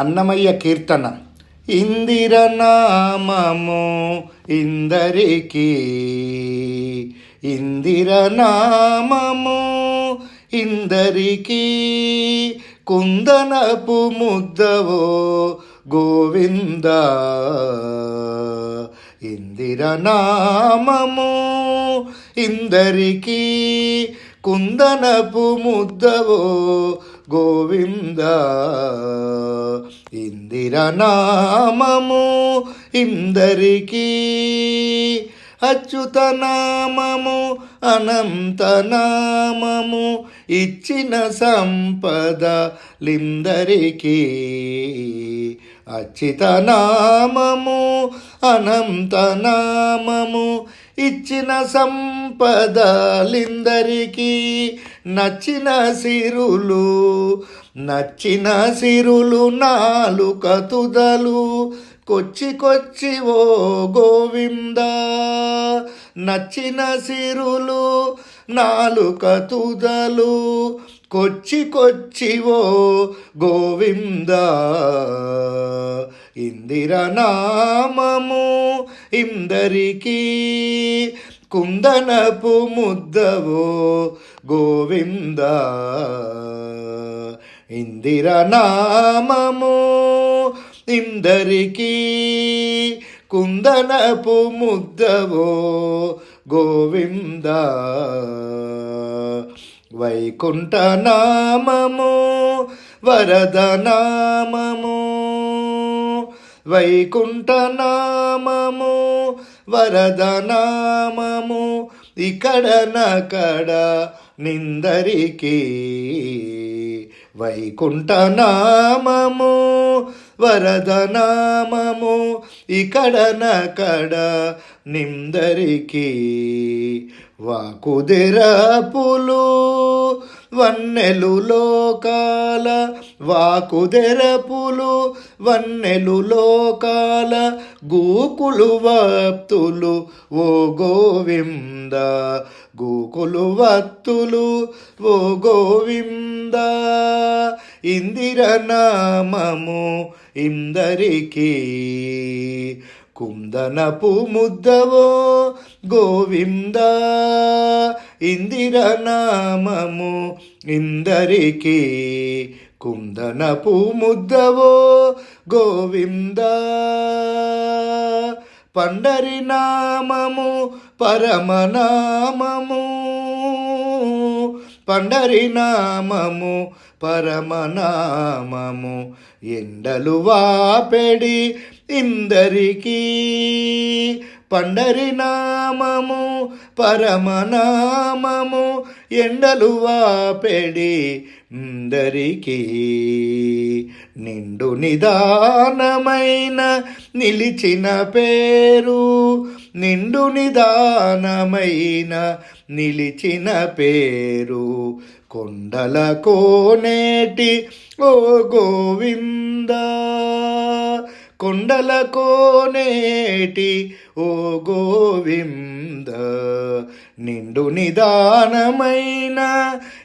అన్నమయ్య కీర్తన. ఇందిర నామము ఇందరికి ఇందిర నామము ఇందరికి కుందనపు ముద్దవో గోవింద. ఇందిర నామము ఇందరికి కుందనపు ముద్దవో గోవింద ఇందిర నామము అచ్యుత నామము అనంత నామము ఇచ్చిన సంపద లిందరికీ అచ్యుత నామము అనంత నామము ఇచ్చిన సంపదలిందరికీ నచ్చిన సిరులు నచ్చిన సిరులు నాలుక తుదలు కొచ్చి కొచ్చి ఓ గోవింద. నచ్చిన సిరులు నాలుక తుదలు కొచ్చి కొచ్చి ఓ గోవింద. ఇందిరనామము ఇందరికీ కుందనపు ముద్దవో గోవింద. ఇందిరనామము ఇందరికీ కుందనపు ముద్దవో గోవింద. వైకుంఠనామము వరదనామము వైకుంఠనామము వరదనామము ఇక్కడనక్కడ నామము వరదనామము ఇక్కడ నకడ నిందరికి. వైకుంఠ నామము ఇక్కడ నకడ వన్నెలు లోకాల వాకుదెరపులు వన్నెలు లోకాల గూకులు వప్తులు ఓ గోవింద గోకులు వత్తులు. ఓ గోవింద ఇందిర నామము ఇందరికి. కుందనపు ముద్దవో గోవింద ఇందిరనామము ఇందరికీ. కుందనపు ముద్దవో గోవింద పండరి నామము పరమనామము పండరినామము పరమనామము ఎండలు వాపెడి ఇందరికీ. పండరినామము పరమనామము ఎండలు వాపెడి అందరికీ. నిండు నిదానమైన నిలిచిన పేరు నిండు నిదానమైన నిలిచిన పేరు కొండల కోనేటి ఓ గోవింద కొండల కోనేటి ఓ గోవింద. నిండు నిదానమైన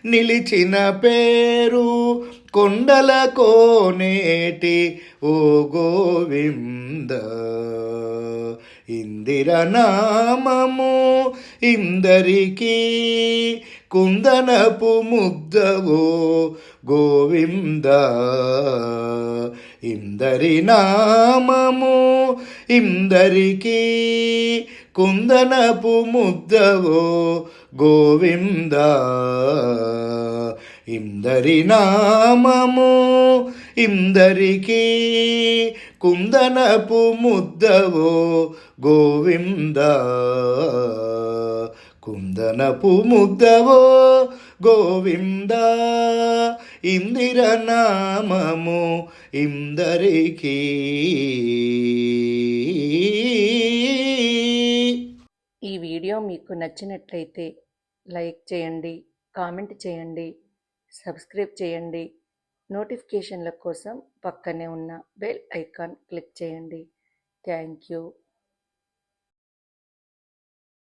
నిలిచిన పేరు కొండల కోనేటి ఓ గోవింద. ఇందిర నామము ఇందరికి కుందనపు ముద్దవో గోవింద. ఇందరి నామము ఇందరికీ కుందనపు ముద్దవో గోవింద. ఇందరి నామము ఇందరికీ కుందనపు ముద్దవో గోవింద. కుందనపు ముద్దవో గోవింద ఇందిర నామము ఇందరికి. ఈ వీడియో మీకు నచ్చినట్లయితే లైక్ చేయండి కామెంట్ చేయండి సబ్స్క్రైబ్ చేయండి. నోటిఫికేషన్ల కోసం పక్కనే ఉన్న బెల్ ఐకాన్ క్లిక్ చేయండి. Thank you.